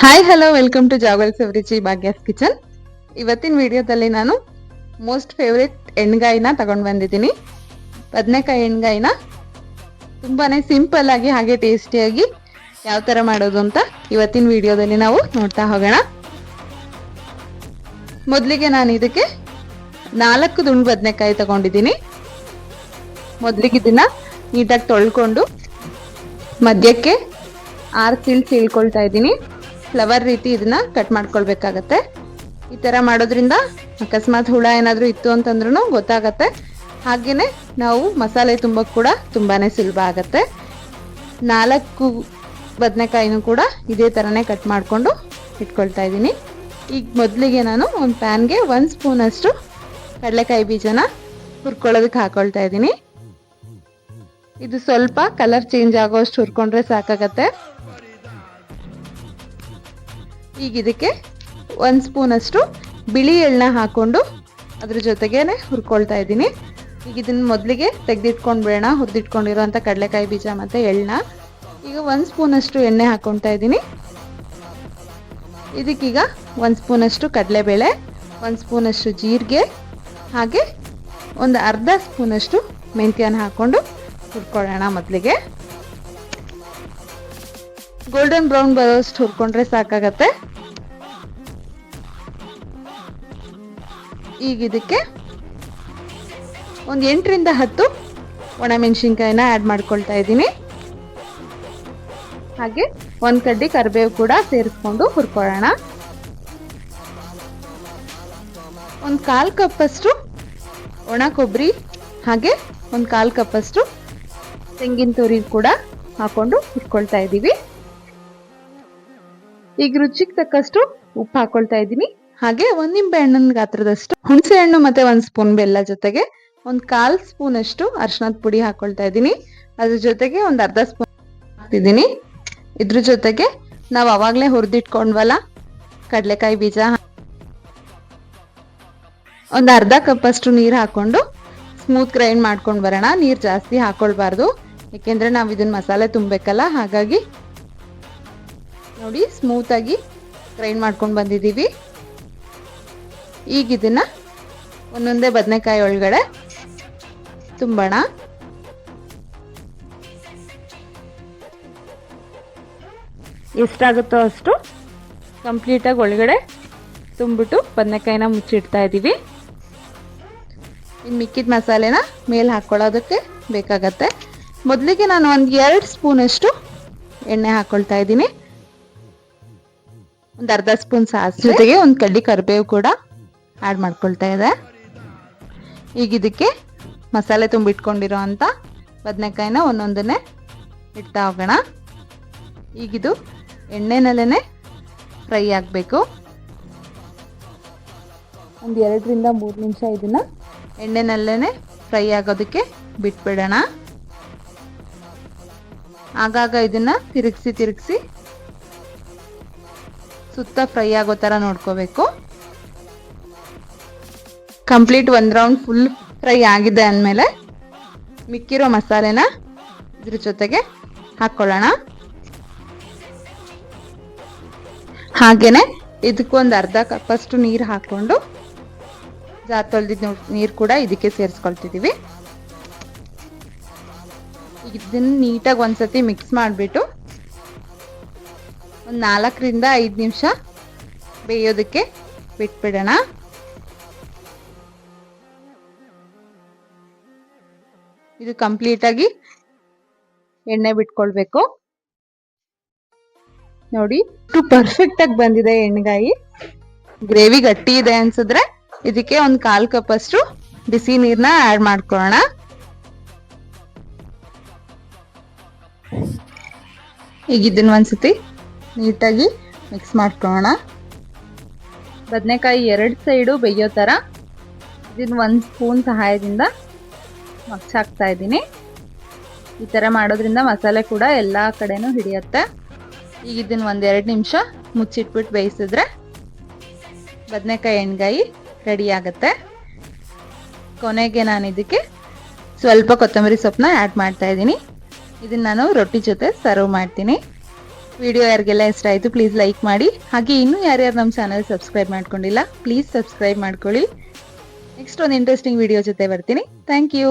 Hi hello welcome to ಜಾವಲ್ ಸೆವ್ರಿಚಿ Bhagya's kitchen ಇವತ್ತಿನ ವಿಡಿಯೋದಲ್ಲಿ ನಾನು ಮೋಸ್ಟ್ ಫೇವ್ರೆಟ್ ಎಣ್ಗಾಯಿನ ತಗೊಂಡು ಬಂದಿದ್ದೀನಿ. ಬದನೆಕಾಯಿ ಎಣ್ಗಾಯಿನ ತುಂಬಾನೇ ಸಿಂಪಲ್ ಆಗಿ ಹಾಗೆ ಟೇಸ್ಟಿಯಾಗಿ ಯಾವ ಥರ ಮಾಡೋದು ಅಂತ ಇವತ್ತಿನ ವಿಡಿಯೋದಲ್ಲಿ ನಾವು ನೋಡ್ತಾ ಹೋಗೋಣ. ಮೊದಲಿಗೆ ನಾನು ಇದಕ್ಕೆ ನಾಲ್ಕು ದುಂಡು ಬದನೆಕಾಯಿ ತಗೊಂಡಿದ್ದೀನಿ. ಮೊದಲಿಗೆ ಇದನ್ನ ನೀಟಾಗಿ ತೊಳ್ಕೊಂಡು ಮಧ್ಯಕ್ಕೆ ಆರು ತಿಳಿಸಿ ಇಳ್ಕೊಳ್ತಾ ಇದ್ದೀನಿ. ಫ್ಲವರ್ ರೀತಿ ಇದನ್ನ ಕಟ್ ಮಾಡ್ಕೊಳ್ಬೇಕಾಗತ್ತೆ. ಈ ತರ ಮಾಡೋದ್ರಿಂದ ಅಕಸ್ಮಾತ್ ಹುಳ ಏನಾದ್ರೂ ಇತ್ತು ಅಂತಂದ್ರೂ ಗೊತ್ತಾಗತ್ತೆ. ಹಾಗೇನೆ ನಾವು ಮಸಾಲೆ ತುಂಬಕ್ಕೆ ಕೂಡ ತುಂಬಾನೇ ಸುಲಭ ಆಗತ್ತೆ. ನಾಲ್ಕು ಬದನೆಕಾಯಿನೂ ಕೂಡ ಇದೇ ಥರನೇ ಕಟ್ ಮಾಡಿಕೊಂಡು ಇಟ್ಕೊಳ್ತಾ ಇದ್ದೀನಿ. ಈಗ ಮೊದಲಿಗೆ ನಾನು ಒಂದು ಪ್ಯಾನ್ಗೆ ಒಂದು ಸ್ಪೂನಷ್ಟು ಕಡಲೆಕಾಯಿ ಬೀಜನ ಹುರ್ಕೊಳ್ಳೋದಕ್ಕೆ ಹಾಕೊಳ್ತಾ ಇದ್ದೀನಿ. ಇದು ಸ್ವಲ್ಪ ಕಲರ್ ಚೇಂಜ್ ಆಗೋಷ್ಟು ಹುರ್ಕೊಂಡ್ರೆ ಸಾಕಾಗತ್ತೆ. ಈಗ ಇದಕ್ಕೆ ಒಂದು ಸ್ಪೂನಷ್ಟು ಬಿಳಿ ಎಳ್ಳನ್ನ ಹಾಕ್ಕೊಂಡು ಅದ್ರ ಜೊತೆಗೇನೆ ಹುರ್ಕೊಳ್ತಾ ಇದ್ದೀನಿ. ಈಗ ಇದನ್ನ ಮೊದಲಿಗೆ ತೆಗೆದಿಟ್ಕೊಂಡು ಬಿಡೋಣ ಹುರಿದಿಟ್ಕೊಂಡಿರೋಂಥ ಕಡಲೆಕಾಯಿ ಬೀಜ ಮತ್ತು ಎಳ್ಳನ್ನ ಈಗ ಒಂದು ಸ್ಪೂನಷ್ಟು ಎಣ್ಣೆ ಹಾಕ್ಕೊಳ್ತಾ ಇದ್ದೀನಿ. ಇದಕ್ಕೀಗ ಒಂದು ಸ್ಪೂನಷ್ಟು ಕಡಲೆಬೇಳೆ, ಒಂದು ಸ್ಪೂನಷ್ಟು ಜೀರಿಗೆ, ಹಾಗೆ ಒಂದು ಅರ್ಧ ಸ್ಪೂನಷ್ಟು ಮೆಂತ್ಯನ ಹಾಕ್ಕೊಂಡು ಹುರ್ಕೊಳ್ಳೋಣ ಮೊದಲಿಗೆ. ಗೋಲ್ಡನ್ ಬ್ರೌನ್ ಬರೋಷ್ಟು ಹುರ್ಕೊಂಡ್ರೆ ಸಾಕಾಗತ್ತೆ. ಈಗ ಇದಕ್ಕೆ ಒಂದು ಎಂಟರಿಂದ ಹತ್ತು ಒಣಮೆಣಸಿನ್ಕಾಯಿನ ಆ್ಯಡ್ ಮಾಡ್ಕೊಳ್ತಾ ಇದ್ದೀನಿ. ಹಾಗೆ ಒಂದು ಕಡ್ಡಿ ಕರಿಬೇವು ಕೂಡ ಸೇರಿಸ್ಕೊಂಡು ಹುರ್ಕೊಳ್ಳೋಣ. ಒಂದು ಕಾಲು ಕಪ್ಪಷ್ಟು ಒಣ ಕೊಬ್ಬರಿ ಹಾಗೆ ಒಂದು ಕಾಲು ಕಪ್ಪಷ್ಟು ತೆಂಗಿನ ತುರಿ ಕೂಡ ಹಾಕೊಂಡು ಹುರ್ಕೊಳ್ತಾ ಇದ್ದೀವಿ. ಈಗ ರುಚಿಗೆ ತಕ್ಕಷ್ಟು ಉಪ್ಪು ಹಾಕೊಳ್ತಾ ಇದ್ದೀನಿ. ಹಾಗೆ ಒಂದ್ ನಿಂಬೆ ಹಣ್ಣಿನ ಗಾತ್ರದಷ್ಟು ಹುಣಸೆ ಹಣ್ಣು ಮತ್ತೆ ಒಂದ್ ಸ್ಪೂನ್ ಬೆಲ್ಲ ಜೊತೆಗೆ ಒಂದ್ ಕಾಲ್ ಸ್ಪೂನ್ ಅಷ್ಟು ಅರ್ಶನದ ಪುಡಿ ಹಾಕೊಳ್ತಾ ಇದ್ದೀನಿ. ಅದ್ರ ಜೊತೆಗೆ ಒಂದ್ ಅರ್ಧ ಸ್ಪೂನ್ ಹಾಕ್ತಿದ್ದೀನಿ. ಇದ್ರ ಜೊತೆಗೆ ನಾವು ಅವಾಗ್ಲೇ ಹುರಿದಿಟ್ಕೊಂಡ್ವಲ್ಲ, ಕಡಲೆಕಾಯಿ ಬೀಜ ಒಂದ್ ಅರ್ಧ ಕಪ್ ಅಷ್ಟು ನೀರ್ ಹಾಕೊಂಡು ಸ್ಮೂತ್ ಗ್ರೈಂಡ್ ಮಾಡ್ಕೊಂಡು ಬರೋಣ. ನೀರ್ ಜಾಸ್ತಿ ಹಾಕೊಳ್ಬಾರ್ದು. ಯಾಕೆಂದ್ರೆ ನಾವು ಇದನ್ನ ಮಸಾಲೆ ತುಂಬಬೇಕಲ್ಲ ಹಾಗಾಗಿ ನೋಡಿ ಸ್ಮೂತ್ ಆಗಿ ಗ್ರೈಂಡ್ ಮಾಡ್ಕೊಂಡು ಬಂದಿದ್ದೀವಿ. ಈಗ ಇದನ್ನ ಒಂದೊಂದೇ ಬದನೆಕಾಯಿ ಒಳಗಡೆ ತುಂಬೋಣ. ಎಷ್ಟಾಗುತ್ತೋ ಅಷ್ಟು ಕಂಪ್ಲೀಟಾಗಿ ಒಳಗಡೆ ತುಂಬಿಟ್ಟು ಬದನೆಕಾಯಿನ ಮುಚ್ಚಿಡ್ತಾ ಇದ್ದೀವಿ. ಇನ್ನು ಮಿಕ್ಕಿದ ಮಸಾಲೆನ ಮೇಲೆ ಹಾಕ್ಕೊಳ್ಳೋದಕ್ಕೆ ಬೇಕಾಗತ್ತೆ. ಮೊದಲಿಗೆ ನಾನು ಒಂದು ಎರಡು ಸ್ಪೂನಷ್ಟು ಎಣ್ಣೆ ಹಾಕ್ಕೊಳ್ತಾ ಇದ್ದೀನಿ. ಒಂದು ಅರ್ಧ ಸ್ಪೂನ್ ಸಾಸ್ ಜೊತೆಗೆ ಒಂದು ಕಡ್ಡಿ ಕರಿಬೇವು ಕೂಡ ಆ್ಯಡ್ ಮಾಡ್ಕೊಳ್ತಾ ಇದೆ. ಈಗ ಇದಕ್ಕೆ ಮಸಾಲೆ ತುಂಬಿಟ್ಕೊಂಡಿರೋ ಅಂಥ ಬದನೆಕಾಯಿನ ಒಂದೊಂದನ್ನೇ ಇಡ್ತಾ ಹೋಗೋಣ. ಈಗಿದು ಎಣ್ಣೆನಲ್ಲೇ ಫ್ರೈ ಆಗಬೇಕು. ಒಂದು ಎರಡರಿಂದ ಮೂರು ನಿಮಿಷ ಇದನ್ನು ಎಣ್ಣೆನಲ್ಲೇ ಫ್ರೈ ಆಗೋದಕ್ಕೆ ಬಿಟ್ಬಿಡೋಣ. ಆಗಾಗ ಇದನ್ನು ತಿರುಗಿಸಿ ತಿರುಗಿಸಿ ಸುತ್ತ ಫ್ರೈ ಆಗೋ ಥರ ನೋಡ್ಕೋಬೇಕು. ಕಂಪ್ಲೀಟ್ ಒಂದು ರೌಂಡ್ ಫುಲ್ ಫ್ರೈ ಆಗಿದೆ ಅಂದಮೇಲೆ ಮಿಕ್ಕಿರೋ ಮಸಾಲೆನ ಇದ್ರ ಜೊತೆಗೆ ಹಾಕ್ಕೊಳ್ಳೋಣ ಹಾಗೇನೆ ಇದಕ್ಕೊಂದು ಅರ್ಧ ಕಪ್ಪಷ್ಟು ನೀರು ಹಾಕ್ಕೊಂಡು ಜಾರ್ ತೊಳೆದಿದ್ದ ನೀರು ಕೂಡ ಇದಕ್ಕೆ ಸೇರಿಸ್ಕೊಳ್ತಿದ್ದೀವಿ ಇದನ್ನ ನೀಟಾಗಿ ಒಂದ್ಸತಿ ಮಿಕ್ಸ್ ಮಾಡಿಬಿಟ್ಟು ಒಂದು ನಾಲ್ಕರಿಂದ ಐದು ನಿಮಿಷ ಬೇಯೋದಕ್ಕೆ ಬಿಟ್ಬಿಡೋಣ. ಇದು ಕಂಪ್ಲೀಟಾಗಿ ಎಣ್ಣೆ ಬಿಟ್ಕೊಳ್ಬೇಕು. ನೋಡಿ ಇಷ್ಟು ಪರ್ಫೆಕ್ಟ್ ಆಗಿ ಬಂದಿದೆ ಎಣ್ಣೆಗಾಯಿ ಗ್ರೇವಿ ಗಟ್ಟಿ ಇದೆ ಅನ್ಸಿದ್ರೆ ಇದಕ್ಕೆ ಒಂದು ಕಾಲು ಕಪ್ ಅಷ್ಟು ಬಿಸಿ ನೀರನ್ನ ಆಡ್ ಮಾಡ್ಕೊಳ್ಳೋಣ. ಈಗ ಇದನ್ನ ಒಂದ್ಸತಿ ನೀಟಾಗಿ ಮಿಕ್ಸ್ ಮಾಡ್ಕೊಳ್ಳೋಣ. ಬದನೆಕಾಯಿ ಎರಡು ಸೈಡು ಬೇಯೋ ಥರ ಇದನ್ನ ಒಂದು ಸ್ಪೂನ್ ಸಹಾಯದಿಂದ ಮಗ್ಸಾಕ್ತಾ ಇದ್ದೀನಿ. ಈ ಥರ ಮಾಡೋದ್ರಿಂದ ಮಸಾಲೆ ಕೂಡ ಎಲ್ಲ ಕಡೆನೂ ಹಿಡಿಯುತ್ತೆ. ಈಗ ಇದನ್ನ ಒಂದೆರಡು ನಿಮಿಷ ಮುಚ್ಚಿಟ್ಬಿಟ್ಟು ಬೇಯಿಸಿದ್ರೆ ಬದನೆಕಾಯಿ ಎಣ್ಗಾಯಿ ರೆಡಿ ಆಗುತ್ತೆ. ಕೊನೆಗೆ ನಾನು ಇದಕ್ಕೆ ಸ್ವಲ್ಪ ಕೊತ್ತಂಬರಿ ಸೊಪ್ಪನ್ನ ಆ್ಯಡ್ ಮಾಡ್ತಾ ಇದ್ದೀನಿ. ಇದನ್ನು ನಾನು ರೊಟ್ಟಿ ಜೊತೆ ಸರ್ವ್ ಮಾಡ್ತೀನಿ. ವಿಡಿಯೋ ಯಾರಿಗೆಲ್ಲ ಇಷ್ಟ ಆಯಿತು ಪ್ಲೀಸ್ ಲೈಕ್ ಮಾಡಿ. ಹಾಗೆ ಇನ್ನೂ ಯಾರ್ಯಾರು ನಮ್ಮ ಚಾನಲ್ ಸಬ್ಸ್ಕ್ರೈಬ್ ಮಾಡ್ಕೊಂಡಿಲ್ಲ ಪ್ಲೀಸ್ ಸಬ್ಸ್ಕ್ರೈಬ್ ಮಾಡ್ಕೊಳ್ಳಿ. ನೆಕ್ಸ್ಟ್ ಒಂದು ಇಂಟ್ರೆಸ್ಟಿಂಗ್ ವಿಡಿಯೋ ಜೊತೆ ಬರ್ತೀನಿ. Thank you